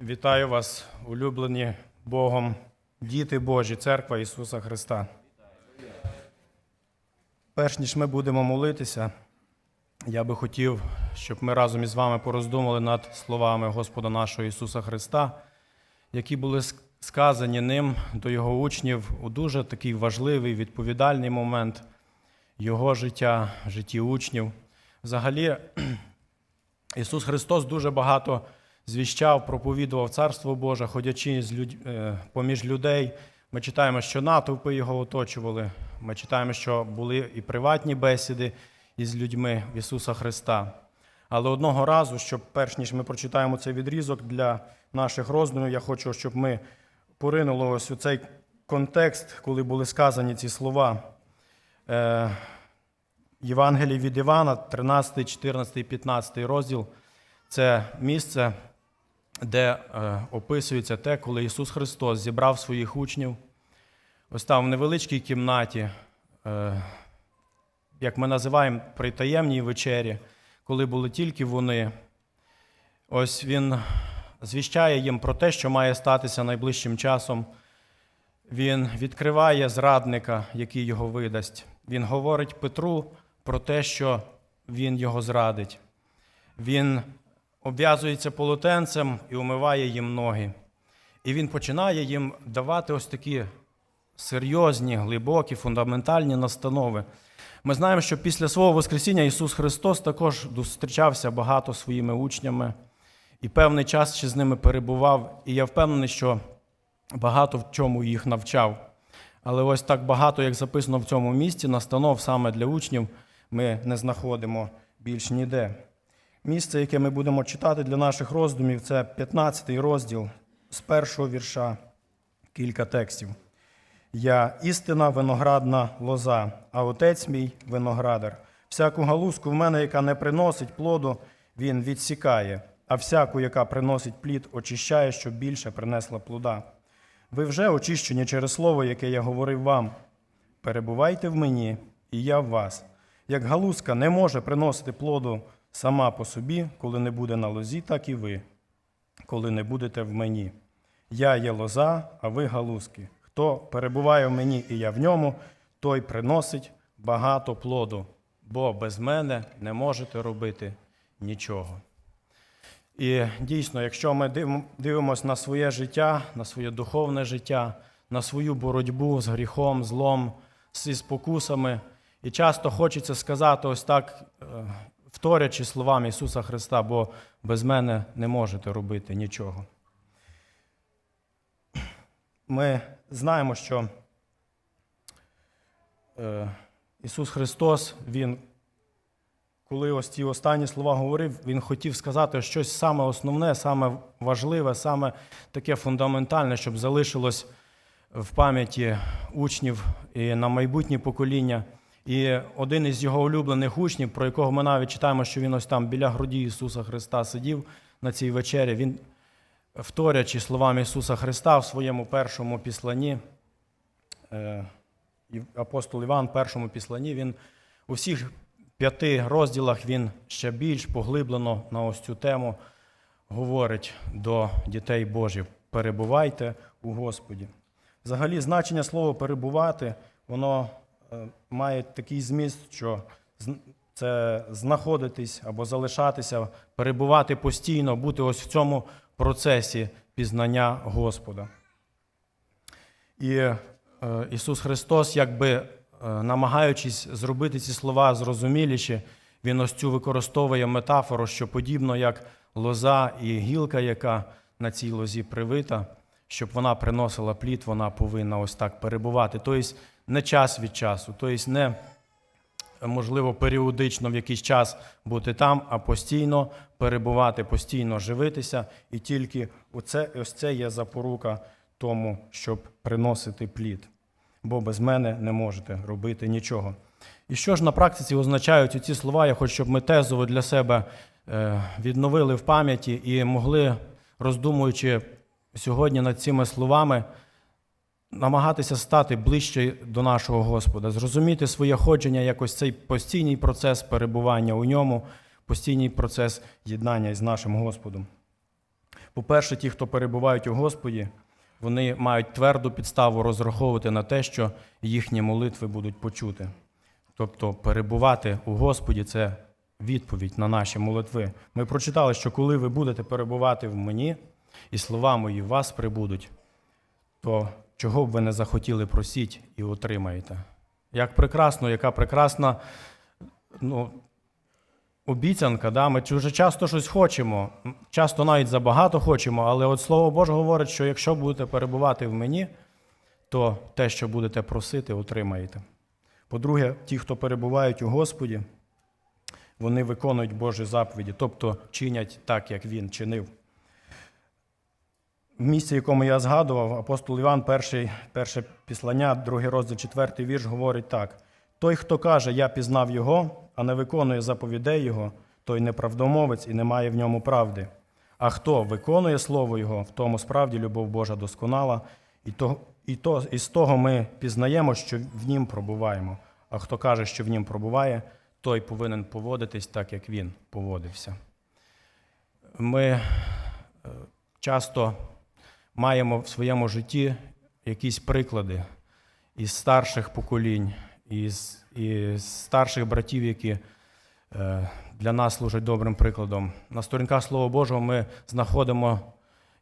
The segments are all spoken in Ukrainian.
Вітаю вас, улюблені Богом, діти Божі, Церква Ісуса Христа. Перш ніж ми будемо молитися, я би хотів, щоб ми разом із вами пороздумали над словами Господа нашого Ісуса Христа, які були сказані ним до Його учнів у дуже такий важливий, відповідальний момент Його життя, житті учнів. Взагалі, Ісус Христос дуже багато звіщав, проповідував Царство Боже, ходячи з людь... е, поміж людей. Ми читаємо, що натовпи його оточували. Ми читаємо, що були і приватні бесіди із людьми Ісуса Христа. Але одного разу, щоб перш ніж ми прочитаємо цей відрізок для наших роздумів, я хочу, щоб ми поринули ось у цей контекст, коли були сказані ці слова. Е, Євангелії від Івана, 13, 14, 15 розділ. Це місце, де е, описується те, коли Ісус Христос зібрав своїх учнів, ось там в невеличкій кімнаті, е, як ми називаємо при таємній вечері, коли були тільки вони. Ось Він звіщає їм про те, що має статися найближчим часом. Він відкриває зрадника, який його видасть. Він говорить Петру про те, що він його зрадить. Він обв'язується полотенцем і умиває їм ноги. І він починає їм давати ось такі серйозні, глибокі, фундаментальні настанови. Ми знаємо, що після свого Воскресіння Ісус Христос також зустрічався багато своїми учнями і певний час ще з ними перебував. І я впевнений, що багато в чому їх навчав. Але ось так багато, як записано в цьому місці, настанов саме для учнів, ми не знаходимо більш ніде. Місце, яке ми будемо читати для наших роздумів, це 15 розділ з першого вірша, кілька текстів. Я істина виноградна лоза, а отець мій виноградар. Всяку галузку в мене, яка не приносить плоду, він відсікає, а всяку, яка приносить плід, очищає, щоб більше принесла плода. Ви вже очищені через слово, яке я говорив вам. Перебувайте в мені, і я в вас. Як галузка не може приносити плоду сама по собі, коли не буде на лозі, так і ви, коли не будете в мені. Я є лоза, а ви галузки. Хто перебуває в мені і я в ньому, той приносить багато плоду, бо без мене не можете робити нічого. І дійсно, якщо ми дивимося на своє життя, на своє духовне життя, на свою боротьбу з гріхом, злом, зі спокусами, і часто хочеться сказати ось так, е, вторячи словам Ісуса Христа, бо без мене не можете робити нічого. Ми знаємо, що е, Ісус Христос, Він коли ось ці останні слова говорив, він хотів сказати щось саме основне, саме важливе, саме таке фундаментальне, щоб залишилось в пам'яті учнів і на майбутнє покоління. І один із його улюблених учнів, про якого ми навіть читаємо, що він ось там біля груді Ісуса Христа сидів на цій вечері, він, вторячи словам Ісуса Христа в своєму першому післанні, е, апостол Іван, в першому післанні, він у всіх п'яти розділах він ще більш поглиблено на ось цю тему говорить до дітей Божих. Перебувайте у Господі. Взагалі, значення слова перебувати, воно е, має такий зміст, що це знаходитись або залишатися, перебувати постійно, бути ось в цьому процесі пізнання Господа. І е, Ісус Христос, якби е, намагаючись зробити ці слова зрозуміліші, Він ось цю використовує метафору, що подібно як лоза і гілка, яка на цій лозі привита, щоб вона приносила плід, вона повинна ось так перебувати. Тобто не час від часу, тобто не можливо періодично в якийсь час бути там, а постійно перебувати, постійно живитися, і тільки оце, ось це є запорука тому, щоб приносити плід. Бо без мене не можете робити нічого. І що ж на практиці означають ці слова? Я хочу, щоб ми тезово для себе е, відновили в пам'яті і могли, роздумуючи сьогодні над цими словами, намагатися стати ближче до нашого Господа, зрозуміти своє ходження як ось цей постійний процес перебування у ньому, постійний процес єднання із нашим Господом. По-перше, ті, хто перебувають у Господі, вони мають тверду підставу розраховувати на те, що їхні молитви будуть почути. Тобто перебувати у Господі це відповідь на наші молитви. Ми прочитали, що коли ви будете перебувати в мені, і слова мої в вас прибудуть, то чого б ви не захотіли просіть і отримаєте. Як прекрасно, яка прекрасна ну, обіцянка, да? ми дуже часто щось хочемо, часто навіть забагато хочемо, але от Слово Боже говорить, що якщо будете перебувати в мені, то те, що будете просити, отримаєте. По-друге, ті, хто перебувають у Господі, вони виконують Божі заповіді, тобто чинять так, як Він чинив. Місці, якому я згадував, апостол Іван, перший, перше післання, другий розділ, четвертий вірш, говорить так: той, хто каже, я пізнав його, а не виконує заповідей Його, той неправдомовець і не має в ньому правди. А хто виконує слово Його, в тому справді любов Божа досконала, і, то, і, то, і з того ми пізнаємо, що в нім пробуваємо. А хто каже, що в нім пробуває, той повинен поводитись так, як він поводився. Ми е, часто маємо в своєму житті якісь приклади із старших поколінь, із, із старших братів, які е, для нас служать добрим прикладом. На сторінках Слова Божого ми знаходимо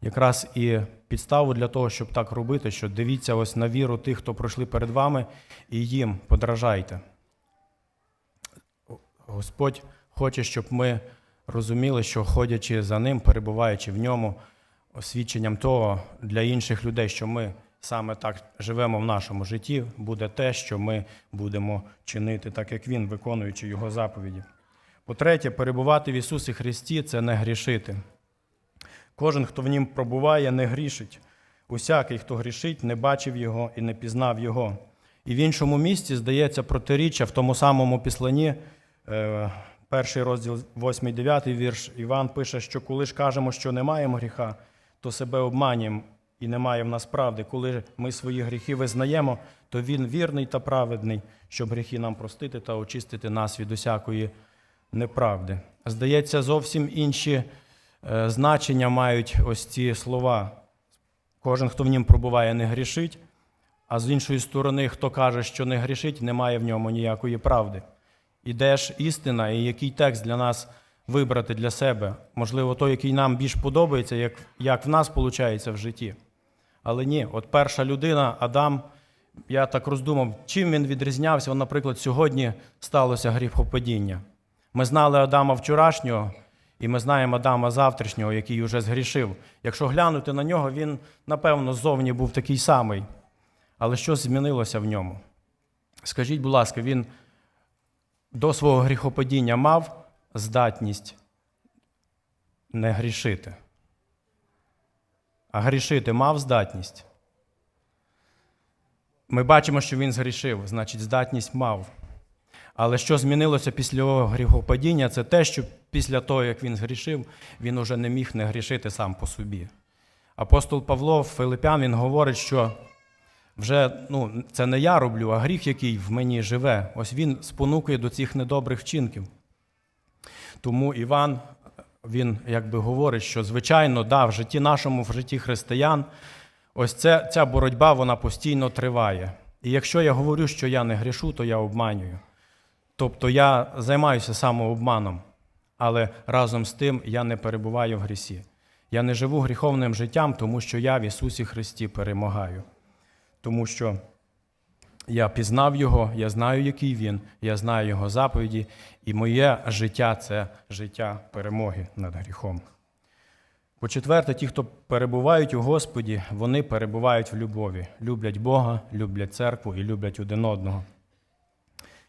якраз і підставу для того, щоб так робити, що дивіться ось на віру тих, хто пройшли перед вами, і їм подражайте. Господь хоче, щоб ми розуміли, що ходячи за ним, перебуваючи в ньому, освідченням того для інших людей, що ми саме так живемо в нашому житті, буде те, що ми будемо чинити, так як Він, виконуючи Його заповіді. По-третє, перебувати в Ісусі Христі це не грішити. Кожен, хто в нім пробуває, не грішить. Усякий, хто грішить, не бачив Його і не пізнав Його. І в іншому місці здається протиріччя в тому самому післанні, е, перший розділ, 8-9 вірш, Іван пише, що коли ж кажемо, що не маємо гріха, то себе обманюємо і немає в нас правди. Коли ми свої гріхи визнаємо, то Він вірний та праведний, щоб гріхи нам простити та очистити нас від усякої неправди. Здається, зовсім інші е, значення мають ось ці слова. Кожен, хто в нім пробуває, не грішить, а з іншої сторони, хто каже, що не грішить, немає в ньому ніякої правди. І де ж істина, і який текст для нас вибрати для себе? Можливо, той, який нам більш подобається, як, як в нас виходить в житті. Але ні, от перша людина, Адам, я так роздумав, чим він відрізнявся. Наприклад, сьогодні сталося гріхопадіння. Ми знали Адама вчорашнього, і ми знаємо Адама завтрашнього, який уже згрішив. Якщо глянути на нього, він, напевно, ззовні був такий самий. Але щось змінилося в ньому. Скажіть, будь ласка, він до свого гріхопадіння мав здатність не грішити. А грішити мав здатність. Ми бачимо, що він згрішив, значить, здатність мав. Але що змінилося після гріхопадіння, це те, що після того, як він згрішив, він уже не міг не грішити сам по собі. Апостол Павло Филипян він говорить, що вже ну, це не я роблю, а гріх, який в мені живе, ось він спонукує до цих недобрих вчинків. Тому Іван він якби говорить, що звичайно, да, в житті нашому, в житті християн, ось це, ця боротьба вона постійно триває. І якщо я говорю, що я не грішу, то я обманюю. Тобто я займаюся самообманом, але разом з тим я не перебуваю в грісі. Я не живу гріховним життям, тому що я в Ісусі Христі перемагаю. Тому що я пізнав Його, я знаю, який Він, я знаю Його заповіді, і моє життя це життя перемоги над гріхом. По-четверте, ті, хто перебувають у Господі, вони перебувають в любові, люблять Бога, люблять церкву і люблять один одного.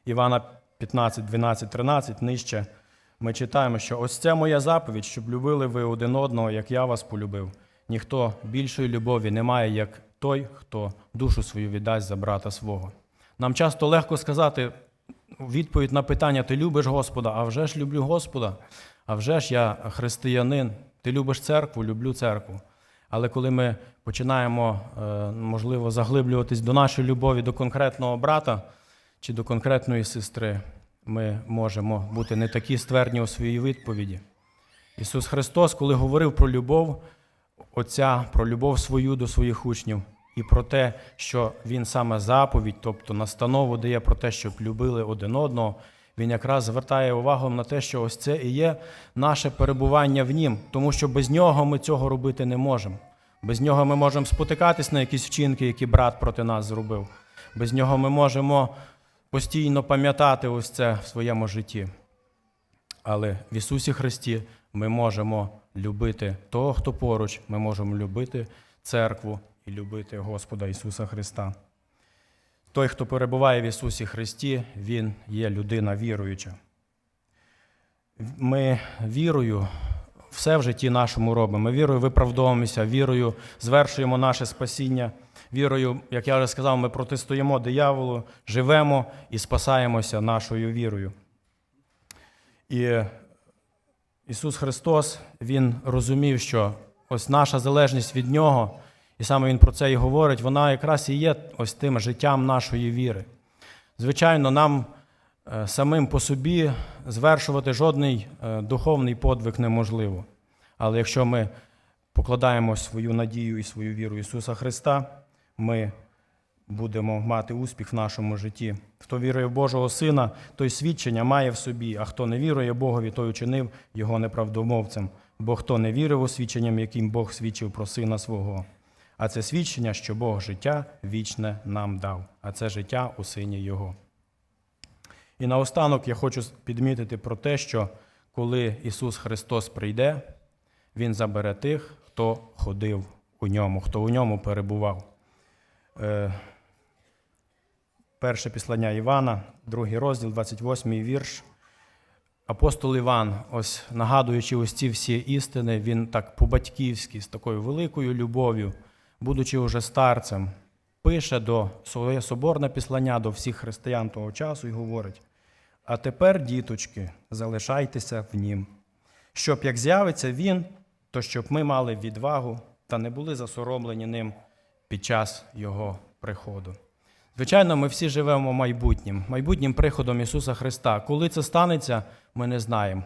Івана 15, 12, 13 нижче ми читаємо, що ось це моя заповідь, щоб любили ви один одного, як я вас полюбив. Ніхто більшої любові не має, як той, хто душу свою віддасть за брата свого. Нам часто легко сказати відповідь на питання: ти любиш Господа? А вже ж люблю Господа, а вже ж я християнин. Ти любиш церкву, люблю церкву. Але коли ми починаємо, е, можливо, заглиблюватись до нашої любові до конкретного брата чи до конкретної сестри, ми можемо бути не такі ствердні у своїй відповіді. Ісус Христос, коли говорив про любов, Отця, про любов свою до своїх учнів і про те, що Він саме заповідь, тобто настанову дає про те, щоб любили один одного. Він якраз звертає увагу на те, що ось це і є наше перебування в нім, тому що без нього ми цього робити не можемо. Без нього ми можемо спотикатись на якісь вчинки, які брат проти нас зробив. Без нього ми можемо постійно пам'ятати ось це в своєму житті. Але в Ісусі Христі ми можемо любити того, хто поруч, ми можемо любити церкву і любити Господа Ісуса Христа. Той, хто перебуває в Ісусі Христі, Він є людина віруюча. Ми вірою все в житті нашому робимо. Ми вірою виправдовуємося, вірою звершуємо наше спасіння. Вірою, як я вже сказав, ми протистоїмо дияволу, живемо і спасаємося нашою вірою. І Ісус Христос, Він розумів, що ось наша залежність від Нього, і саме Він про це і говорить, вона якраз і є ось тим життям нашої віри. Звичайно, нам е, самим по собі звершувати жодний е, духовний подвиг неможливо. Але якщо ми покладаємо свою надію і свою віру Ісуса Христа, ми будемо мати успіх в нашому житті. Хто вірує в Божого Сина, той свідчення має в собі, а хто не вірує Богові, той учинив його неправдомовцем. Бо хто не вірив у свідченням, яким Бог свідчив про Сина свого. А це свідчення, що Бог життя вічне нам дав, а це життя у Сині Його. І наостанок я хочу підмітити про те, що коли Ісус Христос прийде, Він забере тих, хто ходив у ньому, хто у ньому перебував. Е, Перше післання Івана, другий розділ, 28 вірш. Апостол Іван, ось нагадуючи ось ці всі істини, він так по-батьківськи, з такою великою любов'ю, будучи уже старцем, пише до своє соборне післання до всіх християн того часу і говорить: а тепер, діточки, залишайтеся в нім, щоб як з'явиться він, то щоб ми мали відвагу та не були засоромлені ним під час його приходу. Звичайно, ми всі живемо майбутнім, майбутнім приходом Ісуса Христа. Коли це станеться, ми не знаємо.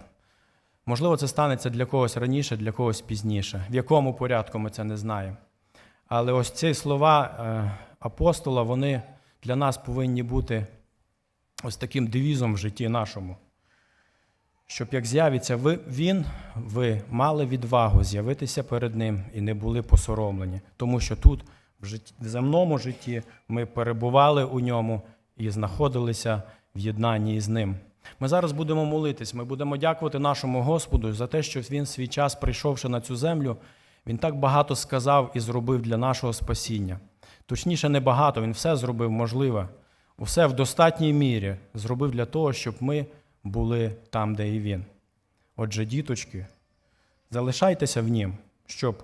Можливо, це станеться для когось раніше, для когось пізніше. В якому порядку ми це не знаємо. Але ось ці слова е, апостола, вони для нас повинні бути ось таким девізом в житті нашому. Щоб як з'явиться ви, Він, ви мали відвагу з'явитися перед Ним і не були посоромлені. Тому що тут, в, житті, в земному житті, ми перебували у ньому і знаходилися в єднанні з ним. Ми зараз будемо молитись, ми будемо дякувати нашому Господу за те, що Він свій час, прийшовши на цю землю, Він так багато сказав і зробив для нашого спасіння. Точніше, не багато, Він все зробив можливе, все в достатній мірі зробив для того, щоб ми були там, де і Він. Отже, діточки, залишайтеся в Нім, щоб,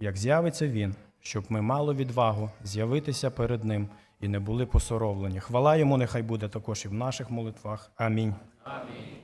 як з'явиться Він, щоб ми мали відвагу з'явитися перед Ним і не були посоромлені. Хвала йому нехай буде також і в наших молитвах. Амінь. Амінь.